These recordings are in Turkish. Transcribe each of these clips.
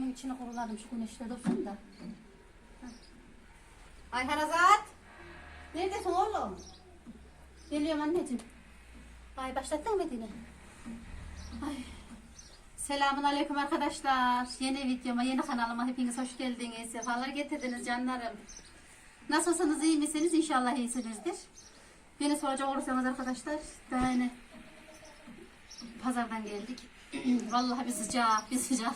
Şunun içine kuruladım şu güneşte dursun da. Ayhan Azat. Neredesin oğlum? Geliyorum anneciğim. Ay başlattın mı Medine? Ay. Selamun aleyküm arkadaşlar. Yeni videoma, yeni kanalıma hepiniz hoş geldiniz. Sefalar getirdiniz canlarım. Nasılsınız, iyi misiniz? İnşallah iyisinizdir. Beni soracak olursanız arkadaşlar, daha pazardan geldik. Vallahi bir sıcak, bir sıcak.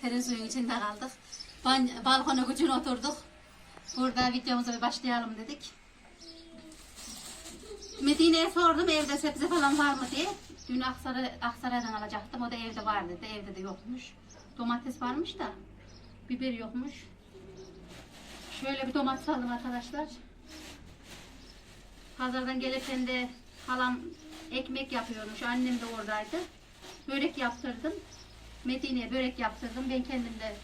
Terin suyun içinde kaldık. Ban balkona gücün oturduk. Burada videomuza başlayalım dedik. Medine'ye sordum evde sebze falan var mı diye. Dün Aksaray, Aksaray'dan alacaktım. O da evde var dedi. Evde de yokmuş. Domates varmış da biber yokmuş. Şöyle bir domates aldım arkadaşlar. Pazardan gelirken de halam ekmek yapıyormuş. Annem de oradaydı. Börek yaptırdım. Medine'ye börek yaptırdım. Ben kendim de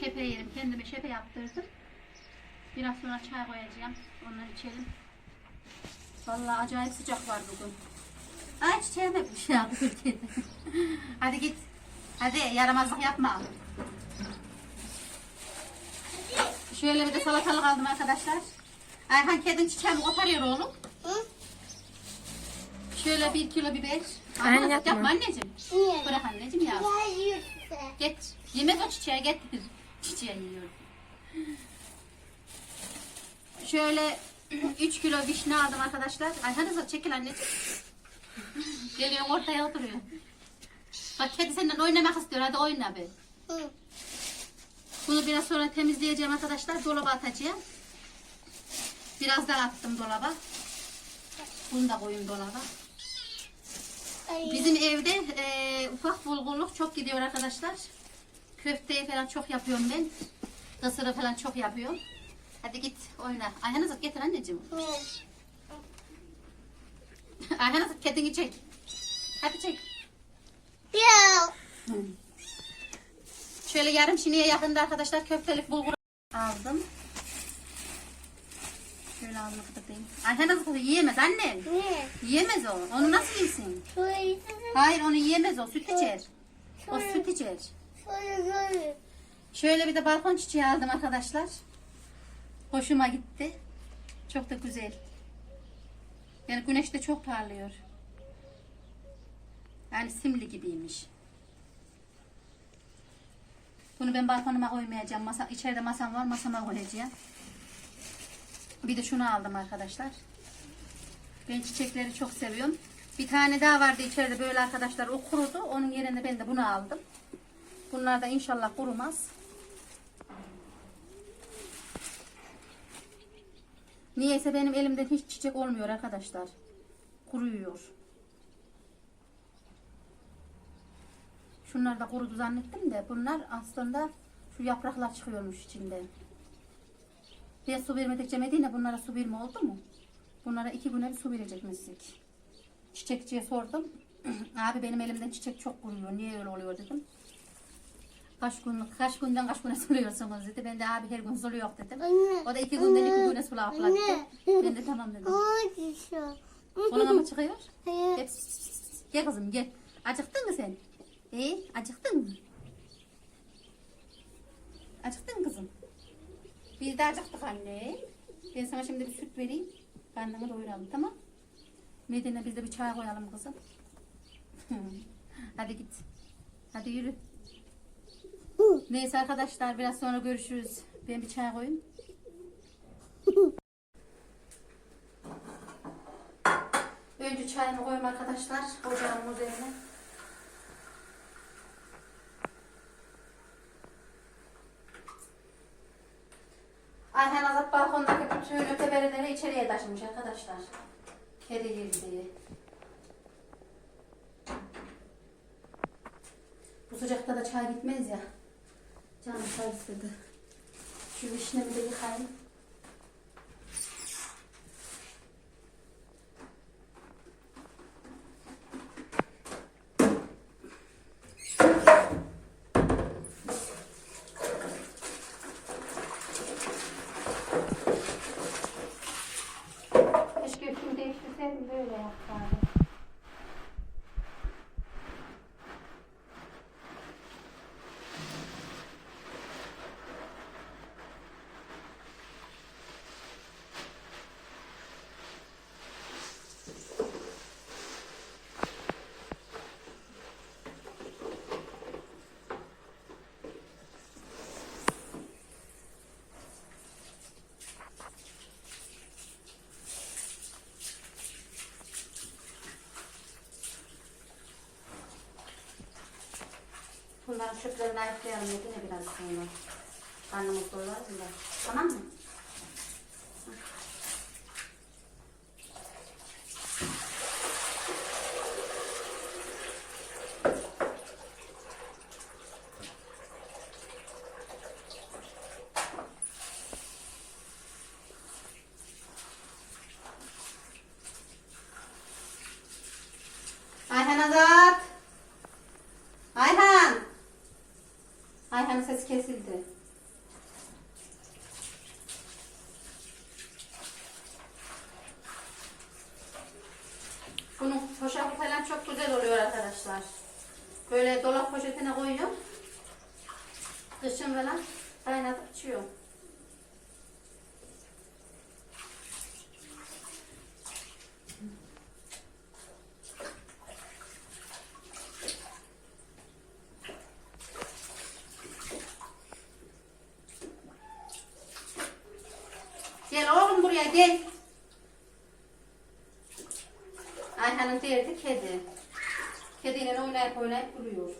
şepe yerim. Kendime şepe yaptırdım. Biraz sonra çay koyacağım. Onları içelim. Vallahi acayip sıcak var bugün. Ay çiçeğim hep bir şey yapıyor Türkiye'de. Hadi git. Hadi yaramazlık yapma. Şöyle bir de salatalık aldım arkadaşlar. Ayhan kedin çiçeğimi koparıyor oğlum. Şöyle bir kilo biber. Ama yapma. yapma anneciğim. Niye? Bırak anneciğim ya. Ya yürüse. Geç. Yemez o çiçeği getir. Çiçeği yiyor. Şöyle 3 kilo vişne aldım arkadaşlar. Ay hadi sen çekil anneciğim. Geliyor ortaya oturuyor. Bak kedi senden oynamak istiyor. Hadi oyna be. Hı. Bunu biraz sonra temizleyeceğim arkadaşlar. Dolaba atacağım. Biraz daha attım dolaba. Bunu da koyayım dolaba. Ay. Bizim evde e, ufak bulgurluk çok gidiyor arkadaşlar. Köfteyi falan çok yapıyorum ben. Kısırı falan çok yapıyorum. Hadi git oyna. Ayhan Azat getir anneciğim. Hı. Ayhan Azat kedini çek. Hadi çek. Ya. Şöyle yarım şiniye yakında arkadaşlar köftelik bulgur aldım. Şöyle ağzını kapatayım. Ayhan Azat yiyemez annem. Ne? Yiyemez o. Onu nasıl yesin? Şöyle Hayır onu yiyemez o. Süt içer. O süt içer. şöyle bir de balkon çiçeği aldım arkadaşlar. Hoşuma gitti. Çok da güzel. Yani güneşte çok parlıyor. Yani simli gibiymiş. Bunu ben balkonuma koymayacağım. Masa, içeride masam var. Masama koyacağım. Bir de şunu aldım arkadaşlar. Ben çiçekleri çok seviyorum. Bir tane daha vardı içeride böyle arkadaşlar. O kurudu. Onun yerine ben de bunu aldım. Bunlar da inşallah kurumaz. Niyeyse benim elimden hiç çiçek olmuyor arkadaşlar. Kuruyor. Şunlar da kurudu zannettim de bunlar aslında şu yapraklar çıkıyormuş içinde. Ben su vermedikçe Medine bunlara su verme oldu mu? Bunlara iki güne bir su verecekmiştik. Çiçekçiye sordum. Abi benim elimden çiçek çok kuruyor. Niye öyle oluyor dedim. Kaç gün, kaç günden kaç güne suluyorsunuz dedi. Ben de abi her gün sulu yok dedim. Anne. O da iki günden iki güne sulu aplattı. Anne. Ben de tamam dedim. Onun ama çıkıyor. Hayır. Gel, gel kızım gel. Acıktın mı sen? İyi, acıktın mı? Acıktın mı kızım? Biz de acıktık anne. Ben sana şimdi bir süt vereyim. Karnını doyuralım tamam? Medine biz de bir çay koyalım kızım. Hadi git. Hadi yürü. Neyse arkadaşlar biraz sonra görüşürüz. Ben bir çay koyayım. Önce çayımı koyayım arkadaşlar. Ocağımın üzerine. Ayhan Azat balkondaki bütün öteberileri içeriye taşımış arkadaşlar. Kedi girdi. Bu sıcakta da çay bitmez ya. Canım çay istedi. Şu vişnemi de yıkayayım. Bunların çöplerini ayıklayalım yine biraz sonra. Karnımız doyarız da. Tamam mı? Ayhan Azat. Ayhan. Ayhan'ın sesi kesildi. Poşeti falan çok güzel oluyor arkadaşlar. Böyle dolap poşetine koyuyorum. Kışın falan kaynatıp içiyor. Gel oğlum buraya gel. Ayhan'ın derdi kedi. Kediyle oynayıp oynayıp duruyor.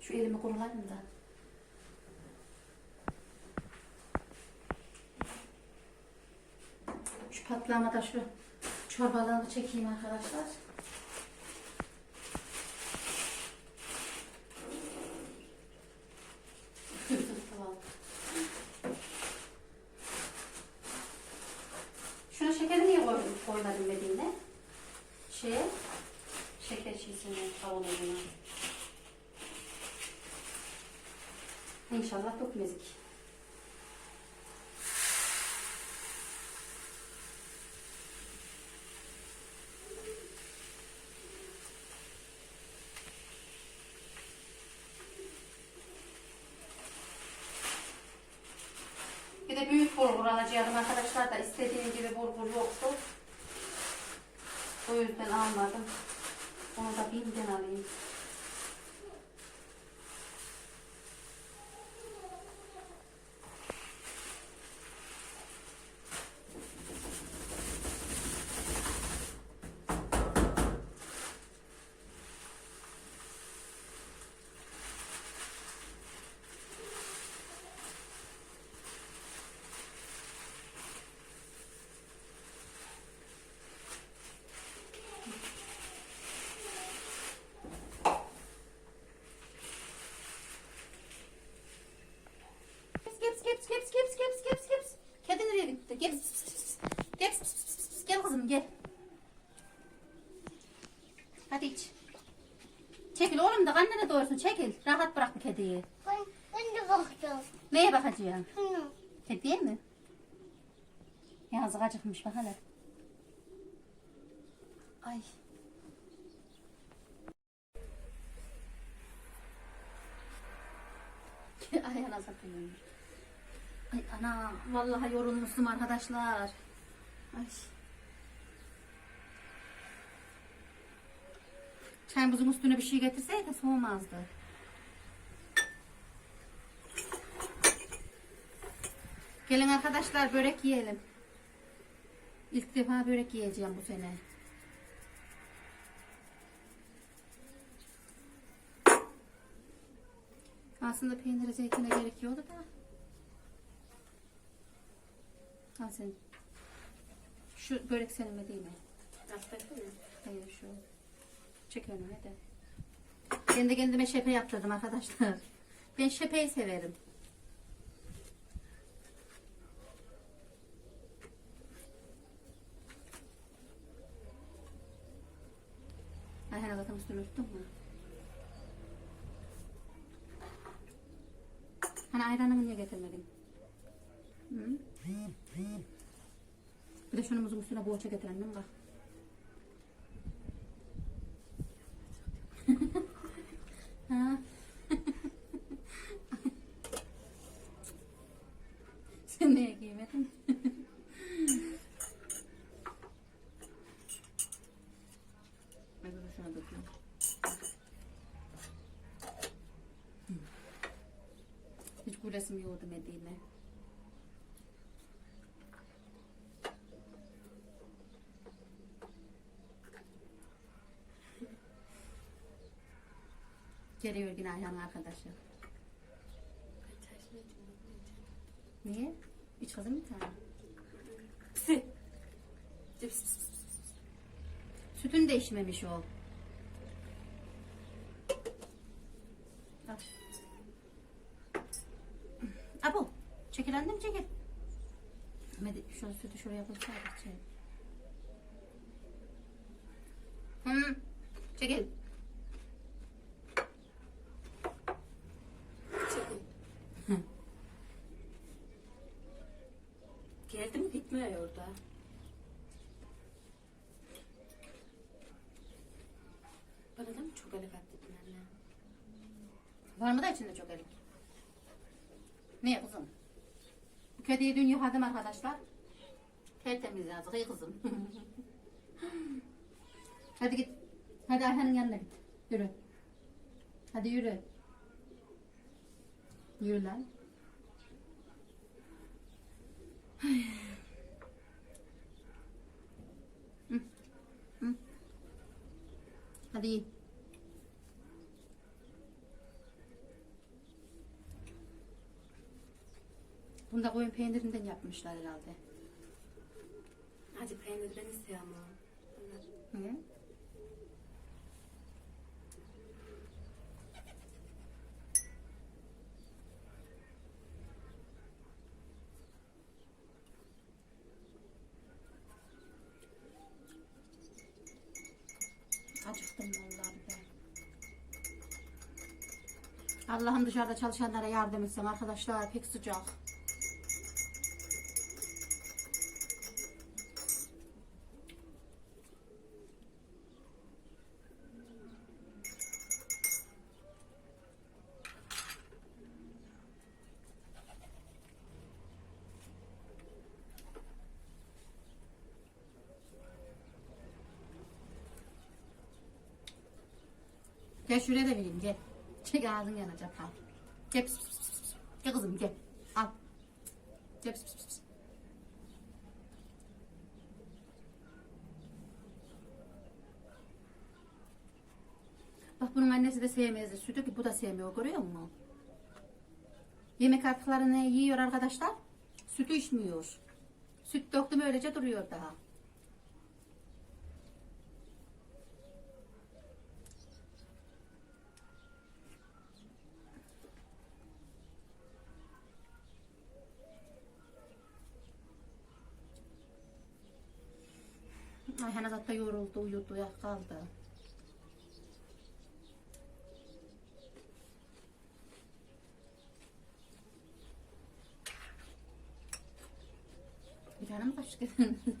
Şu elimi kurulayım da. Şu patlağıma da şu çorbalığını çekeyim arkadaşlar. Şuna şekeri niye koydum, koymadım dediğinde? Şeye, şeker şişesine, kavanozuna. İnşallah dökmezik. Bir de büyük bulgur alacaktım arkadaşlar da istediğim gibi bulgur yoktu. O yüzden almadım. Onu da binden alayım. Gips, gips, gips, gips, gips, gips, gips. Kedi nereye gitti? Gips, gips, gips, gips. Gel kızım gel. Hadi iç. Çekil oğlum da annene doğursun çekil. Rahat bırak bu kediyi. Ben, ben de bakacağım. Neye bakacaksın? Şunu. Kediye mi? Yazık acıkmış bak hele. Ay. Ayağına sakın. Ay ana vallahi yorulmuştum arkadaşlar. Ay. Çayımızın üstüne bir şey getirseydi soğumazdı. Gelin arkadaşlar börek yiyelim. İlk defa börek yiyeceğim bu sene. Aslında peynire zeytine gerekiyordu da. Al sen. Şu börek senin mi değil mi? Hayır şu. Çek önüme de. Ben de kendime şepe yaptırdım arkadaşlar. Ben şepeyi severim. Ayhan zaten üstünü örttün mü? Hani ayranımı niye getirmedin? Hı? Bir de şunun muzun üstüne boğaça getirelim bak. Ha. Sen neye giymedin? Ben bunu şuna dökeyim. Hiç gülesim yoktu Medine. Geliyor Ayhan arkadaşı. Niye? İç kızım bir tane. Pisi. Pis, pis, pis, pis. Sütün de içmemiş o. Al. Abo. Çekil annem çekil. Sütü şuraya koysana. Şey. Hı. Çekil. Çekil. Geldi mi gitmiyor orada. Bana da mı çok elef attın anne? Var mı da içinde çok erik? Ne kızım? Bu kediyi dün yıkadım arkadaşlar. Tertemiz yazık iyi kızım. Hadi git. Hadi Ayhan'ın yanına git. Yürü. Hadi yürü. Yürü lan. Hadi yiyin. Bunu da koyun peynirinden yapmışlar herhalde. Hadi peynir ben ama. Hı? Acıktım vallahi ben. Allah'ım dışarıda çalışanlara yardım etsin arkadaşlar pek sıcak. Gel şuraya da vereyim gel. Çek ağzın yanacak al. Gel pis, pis, pis, pis. Gel kızım gel. Al. Gel pis, pis, pis. Bak bunun annesi de sevmezdi sütü ki bu da sevmiyor görüyor musun? Yemek artıklarını yiyor arkadaşlar. Sütü içmiyor. Süt döktüm öylece duruyor daha. Ayhan Azat da yoruldu, uyudu, kaldı. Bir tane mi yedin?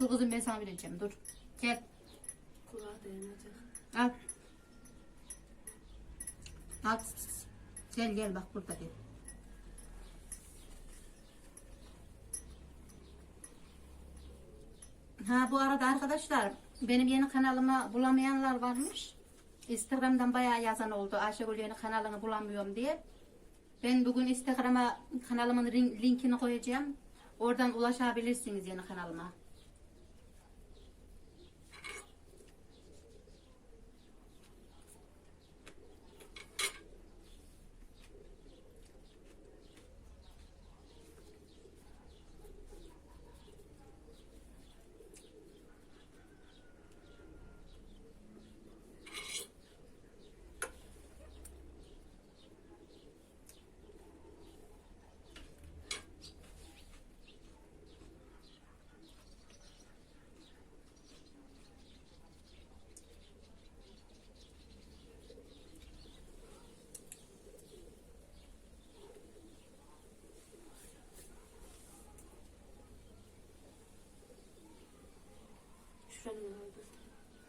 Dur kızım ben sana vereceğim dur. Gel. Kulağa dayanacak. Al. Al. Gel gel bak burada gel. Ha bu arada arkadaşlar benim yeni kanalımı bulamayanlar varmış. Instagram'dan bayağı yazan oldu. Ayşegül yeni kanalını bulamıyorum diye. Ben bugün Instagram'a kanalımın linkini koyacağım. Oradan ulaşabilirsiniz yeni kanalıma.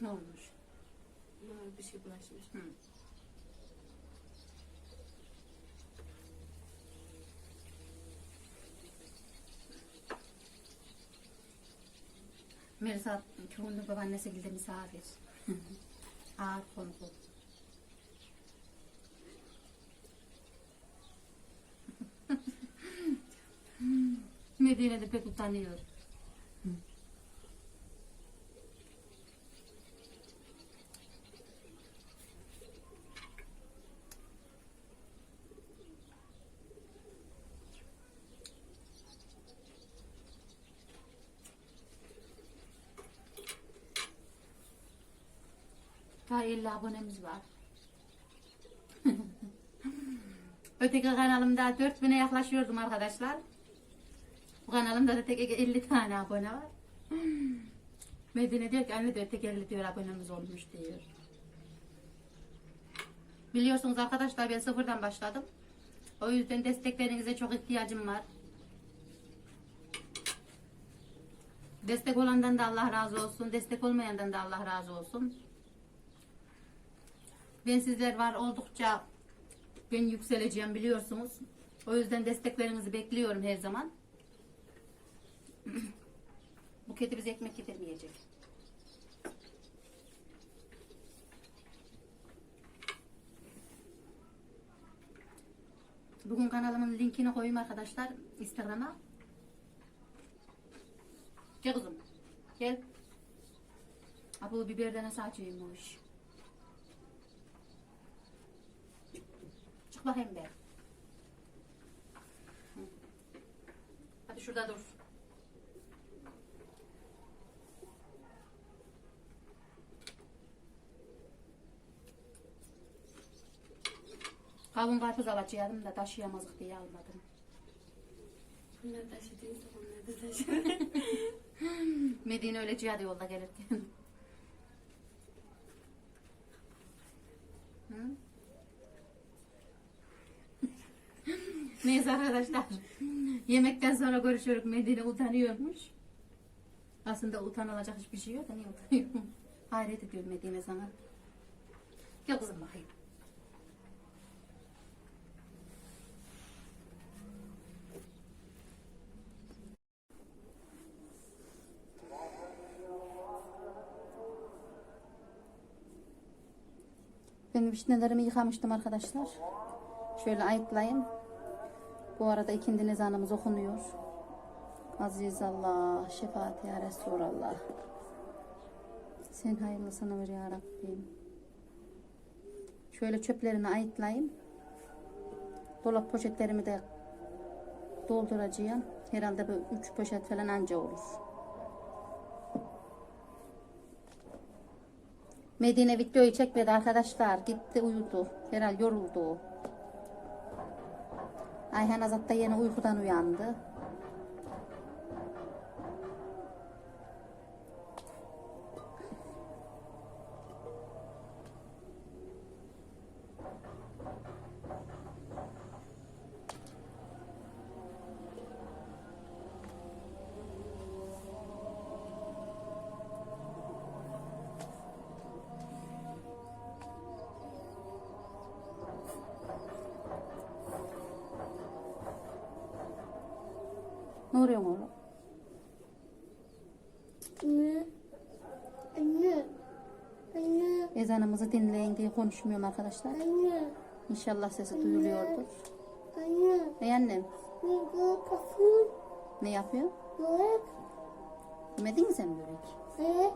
Ne olmuş? Buna bir şey bulaşmış. Hı. Mirza köyünde babaannesi gilde misafir. Ağır konu bu. Medine'de pek utanıyor. Daha 50 abonemiz var. Öteki kanalımda 4000'e yaklaşıyordum arkadaşlar. Bu kanalımda da tek 50 tane abone var. Medine diyor ki anne diyor tek 50 diyor abonemiz olmuş diyor. Biliyorsunuz arkadaşlar ben sıfırdan başladım. O yüzden desteklerinize çok ihtiyacım var. Destek olandan da Allah razı olsun. Destek olmayandan da Allah razı olsun. Ben sizler var oldukça ben yükseleceğim biliyorsunuz. O yüzden desteklerinizi bekliyorum her zaman. Bu kedi bize ekmek getirmeyecek. Bugün kanalımın linkini koyayım arkadaşlar Instagram'a. Gel kızım. Gel. Bu biberden nasıl acıymış. Çık bakayım be. Hı. Hadi şurada dur. Kavun karpuz alacaktım da taşıyamazdık diye almadım. Bunlar taşıdıysa onlar da taşır. Medine öyle cihadı yolda gelirken. Hı? Neyse arkadaşlar. Yemekten sonra görüşürük. Medine utanıyormuş. Aslında utanılacak hiçbir şey yok da niye utanıyorum? Hayret ediyorum Medine sana. Gel kızım bakayım. Ben vişnelerimi yıkamıştım arkadaşlar. Şöyle ayıklayayım. Bu arada ikindi ezanımız okunuyor. Aziz Allah, şefaat ya Resulallah. Sen hayırlısını ver ya Rabbim. Şöyle çöplerini ayıklayayım. Dolap poşetlerimi de dolduracağım. Herhalde bu üç poşet falan anca olur. Medine videoyu çekmedi arkadaşlar. Gitti uyudu. Herhal yoruldu. Ayhan Azat da yeni uykudan uyandı. Ne oluyor oğlum? Anne. Anne. Anne. Ezanımızı dinleyin diye konuşmuyorum arkadaşlar. Anne. İnşallah sesi duyuluyordur. Anne. Ey annem Ne yapıyorsun? ne yapıyor? Börek. Yemedin mi sen börek? Evet.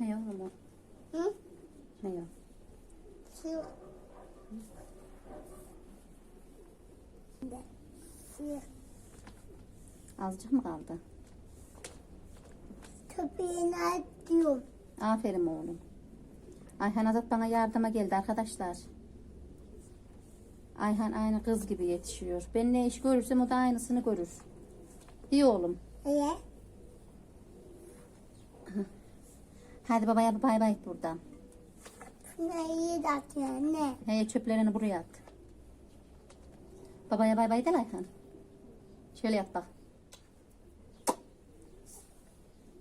Ne oğlum o? Hı? Ne o? Su. Su. Azıcık mı kaldı? Köpeğini atıyorum. Aferin oğlum. Ayhan Azat bana yardıma geldi arkadaşlar. Ayhan aynı kız gibi yetişiyor. Ben ne iş görürsem o da aynısını görür. İyi oğlum. Öyle. Hadi babaya bay bay buradan. Şuna iyi de atıyor anne. He çöplerini buraya at. Babaya bay bay de Ayhan. Şöyle yap bak.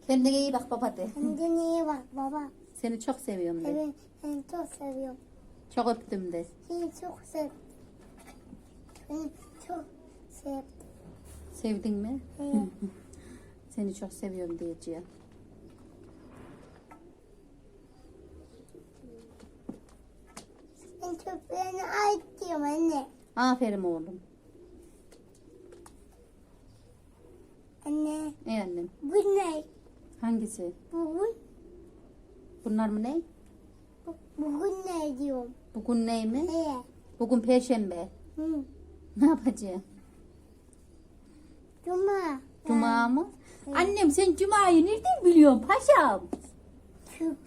Kendine iyi bak baba de. Kendine iyi bak baba. Seni çok seviyorum de. Evet, seni çok seviyorum. Çok öptüm de. Seni çok sev. Seni çok sev. Sevdin mi? Evet. Seni çok seviyorum diyeceğim. Ben köpeğini atıyorum anne. Aferin oğlum. Anne, Ey annem. bu ne? Hangisi? Bugün, Bunlar mı ne? bu, bugün ne diyorum? Bugün ney mi? He. Bugün perşembe. Hı. Ne yapacağım? Cuma. Cuma mı? Annem sen Cuma'yı nereden biliyorsun paşam?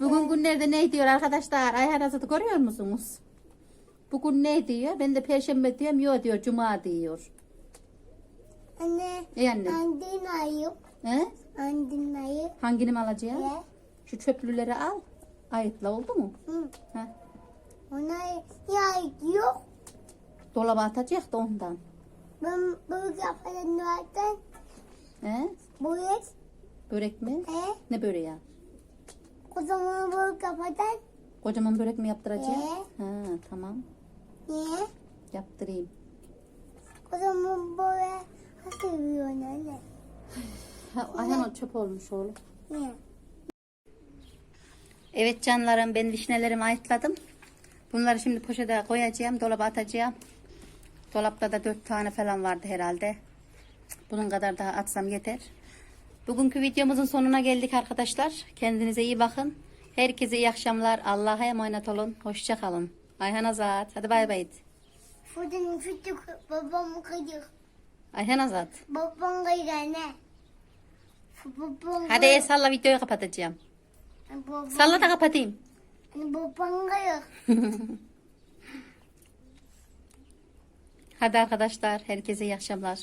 Bugün günlerde ne diyor arkadaşlar? Ayhan Azat'ı görüyor musunuz? Bugün ne diyor? Ben de perşembe diyorum. Yok diyor Cuma diyor. Anne, Ey annem. andin ayı. He? Andin ayı. Hangini mi alacağım? He. Şu çöplüleri al. Ayıtla oldu mu? Hı. He. Ona ya yok. Dolaba atacak da ondan. Ben böyle yaparım zaten. He? Böyle. Börek mi? He. Ne böreği? Kocaman böyle kapatan. Kocaman börek mi yaptıracağım? He. Ha, tamam. Niye? Yaptırayım. Kocaman böyle seviyorsun anne. Ha, Ayhan o çöp olmuş oğlum. Niye? Evet canlarım ben vişnelerimi ayıtladım. Bunları şimdi poşete koyacağım. Dolaba atacağım. Dolapta da dört tane falan vardı herhalde. Bunun kadar daha atsam yeter. Bugünkü videomuzun sonuna geldik arkadaşlar. Kendinize iyi bakın. Herkese iyi akşamlar. Allah'a emanet olun. Hoşça kalın. Ayhan Azat. Hadi bay bay. Fırtın babam. Ayhan Azat. Babam anne. Babam Hadi el salla videoyu kapatacağım. Babam, Salla da kapatayım. babam. Hadi arkadaşlar herkese iyi akşamlar.